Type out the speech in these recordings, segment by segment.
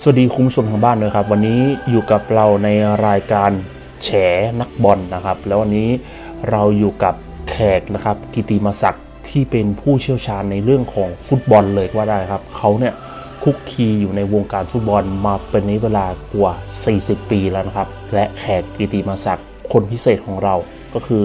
สวัสดีคุณผู้ชมทางบ้านนะครับ วันนี้อยู่กับเราในรายการแฉนักบอลนะครับ แล้ววันนี้เราอยู่กับแขกนะครับกิติมศักดิ์ที่เป็นผู้เชี่ยวชาญในเรื่องของฟุตบอลเลยว่าได้ครับเขาเนี่ยคุกคีอยู่ในวงการฟุตบอลมาเป็นเวลากว่า 40 ปีแล้วนะครับ และแขกกิติมศักดิ์คนพิเศษของเราก็คือ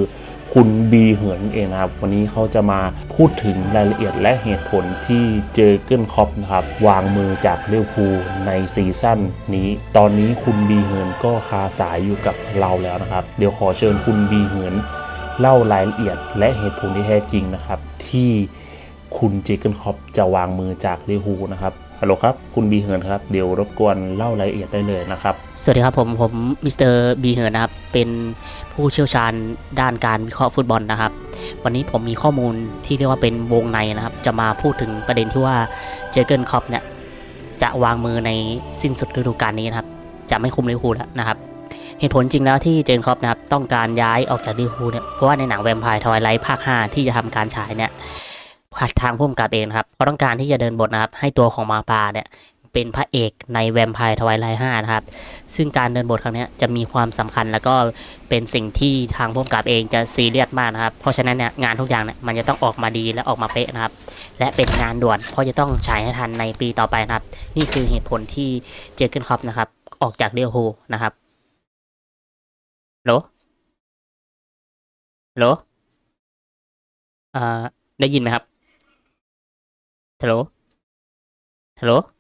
คุณบีเหินเองนะครับ วันนี้เขาจะมาพูดถึงรายละเอียดและเหตุผลที่เจอเกิลคอปนะครับ วางมือจากเลี้ยวภูในซีซั่นนี้ ตอนนี้คุณบีเหินก็คาสายอยู่กับเราแล้วนะครับ เดี๋ยวขอเชิญคุณบีเหินเล่ารายละเอียดและเหตุผลที่แท้จริงนะครับ ที่คุณเจเกิลคอปจะวางมือจากเลี้ยวภูนะครับ ฮัลโหลครับ คุณบีเหินครับ เดี๋ยวรบกวนเล่ารายละเอียดได้เลยนะครับ สวัสดีครับผม ผมมิสเตอร์บีเฮิร์นะครับ เป็นผู้เชี่ยวชาญด้านการวิเคราะห์ฟุตบอลนะครับ วันนี้ผมมีข้อมูลที่เรียกว่าเป็นวงในนะครับ จะมาพูดถึงประเด็นที่ว่าเจอเกิลคอปเนี่ย จะวางมือในสิ้นสุดฤดูกาลนี้นะครับ จะไม่คุมลิเวอร์พูลแล้วนะครับ เหตุผลจริงแล้วที่เจอเกนคอปนะครับต้องการย้ายออกจากลิเวอร์พูลเนี่ยเพราะว่าในหนังแวมไพร์ทวายไลท์ภาค 5 ที่จะทำการฉายเนี่ย ทางผู้กำกับเองครับเขาต้องการที่จะเดินบทนะครับ ให้ตัวของมาปาเนี่ยเป็นพระเอกในแวมไพร์ทวายไลท์5นะครับ ซึ่งการเดินบทครั้งนี้จะมีความสำคัญแล้วก็เป็นสิ่งที่ทางผู้กำกับเองจะซีเรียสมากนะครับ เพราะฉะนั้นเนี่ยงานทุกอย่างเนี่ยมันจะต้องออกมาดีและออกมาเป๊ะนะครับ และเป็นงานด่วนเพราะจะต้องฉายให้ทันในปีต่อไปนะครับ นี่คือเหตุผลที่เจอเกนคอปนะครับ ออกจากเรียวโฮนะครับฮัลโหลฮัลโหลอ่าได้ยินไหมครับ Hello? Hello?